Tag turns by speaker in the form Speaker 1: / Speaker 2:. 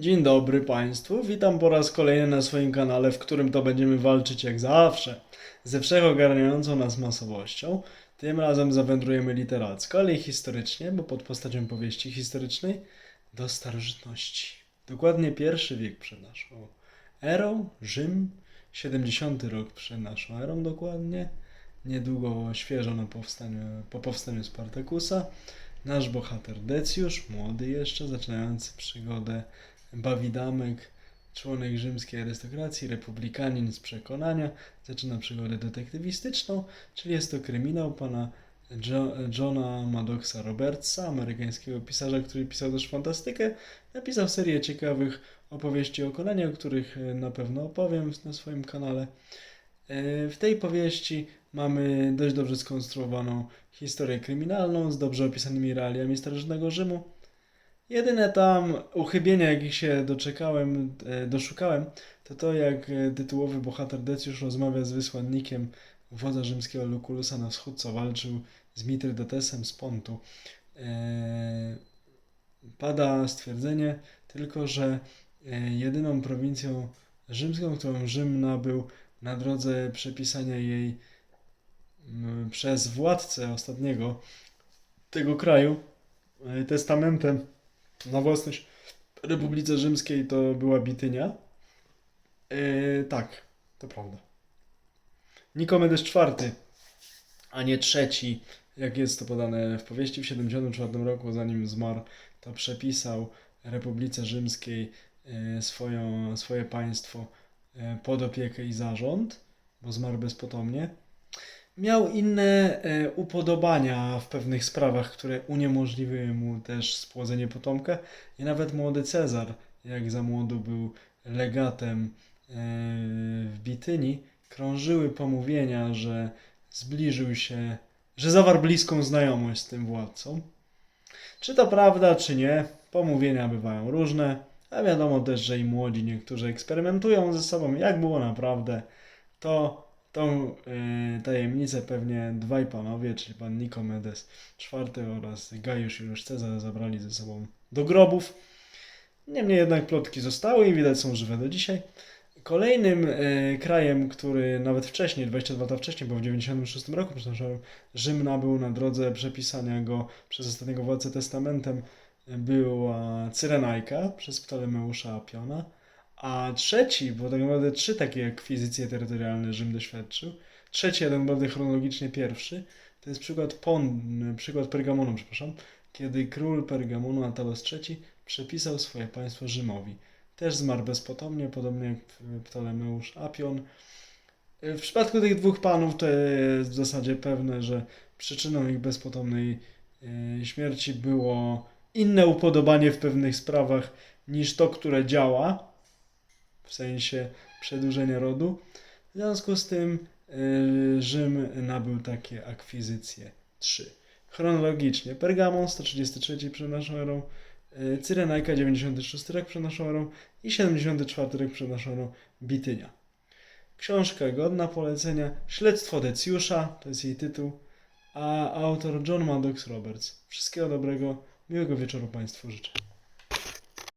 Speaker 1: Dzień dobry Państwu, witam po raz kolejny na swoim kanale, w którym to będziemy walczyć jak zawsze ze wszechogarniającą nas masowością. Tym razem zawędrujemy literacko, ale i historycznie, bo pod postacią powieści historycznej do starożytności. Dokładnie pierwszy wiek przed naszą erą, Rzym, 70 rok przed naszą erą dokładnie, niedługo świeżo na powstaniu, po powstaniu Spartakusa. Nasz bohater Decjusz, młody jeszcze, zaczynający przygodę Bawidamek, członek rzymskiej arystokracji, republikanin z przekonania, zaczyna przygodę detektywistyczną, czyli jest to kryminał pana jo Johna Maddoxa Robertsa, amerykańskiego pisarza, który pisał też fantastykę. Napisał serię ciekawych opowieści o Konanie, o których e, na pewno opowiem na swoim kanale. E, W tej powieści mamy dość dobrze skonstruowaną historię kryminalną z dobrze opisanymi realiami starożytnego Rzymu. Jedyne tam uchybienia, jakich się doczekałem, e, doszukałem, to to, jak e, tytułowy bohater Decjusz rozmawia z wysłannikiem wodza rzymskiego Lukulusa na wschód, co walczył z Mitrydatesem z Pontu. E, Pada stwierdzenie tylko, że jedyną prowincją rzymską, którą Rzym nabył na drodze przepisania jej przez władcę ostatniego tego kraju testamentem na własność Republice Rzymskiej to była Bitynia. Yy, tak, to prawda. Nikomedes IV, a nie trzeci, jak jest to podane w powieści w 74 roku, zanim zmarł, to przepisał Republice Rzymskiej yy, swoją, swoje państwo yy, pod opiekę i zarząd, bo zmarł bezpotomnie. Miał inne e, upodobania w pewnych sprawach, które uniemożliwiły mu też spłodzenie potomka. I nawet młody Cezar, jak za młodu był legatem e, w Bityni, krążyły pomówienia, że zbliżył się, że zawarł bliską znajomość z tym władcą. Czy to prawda, czy nie? Pomówienia bywają różne, a wiadomo też, że i młodzi niektórzy eksperymentują ze sobą, jak było naprawdę. To tą y, tajemnicę pewnie dwaj panowie, czyli pan Nikomedes IV oraz Gajusz Juliusz Cezar zabrali ze sobą do grobów. Niemniej jednak plotki zostały i widać są żywe do dzisiaj. Kolejnym y, krajem, który nawet wcześniej, 22 lata wcześniej, bo w 96 roku, przepraszam, Rzym nabył na drodze przepisania go przez ostatniego władcę testamentem, y, była Cyrenajka przez Ptolemeusza Apiona. A trzeci, bo tak naprawdę trzy takie akwizycje terytorialne Rzym doświadczył. Trzeci, a tak naprawdę chronologicznie pierwszy, to jest przykład, Pon, przykład Pergamonu, przepraszam, kiedy król Pergamonu Atalos III przepisał swoje państwo Rzymowi. Też zmarł bezpotomnie, podobnie jak Ptolemeusz Apion. W przypadku tych dwóch panów to jest w zasadzie pewne, że przyczyną ich bezpotomnej e, śmierci było inne upodobanie w pewnych sprawach niż to, które działa, w sensie przedłużenia rodu. W związku z tym y, Rzym nabył takie akwizycje. Trzy. Chronologicznie Pergamon 133 przed naszą erą, Cyrenajka 96 rok przed naszą erą i 74 rok przed naszą erą Bitynia. Książka godna polecenia. Śledztwo Decjusza, to jest jej tytuł, a autor John Maddox Roberts. Wszystkiego dobrego, miłego wieczoru Państwu życzę.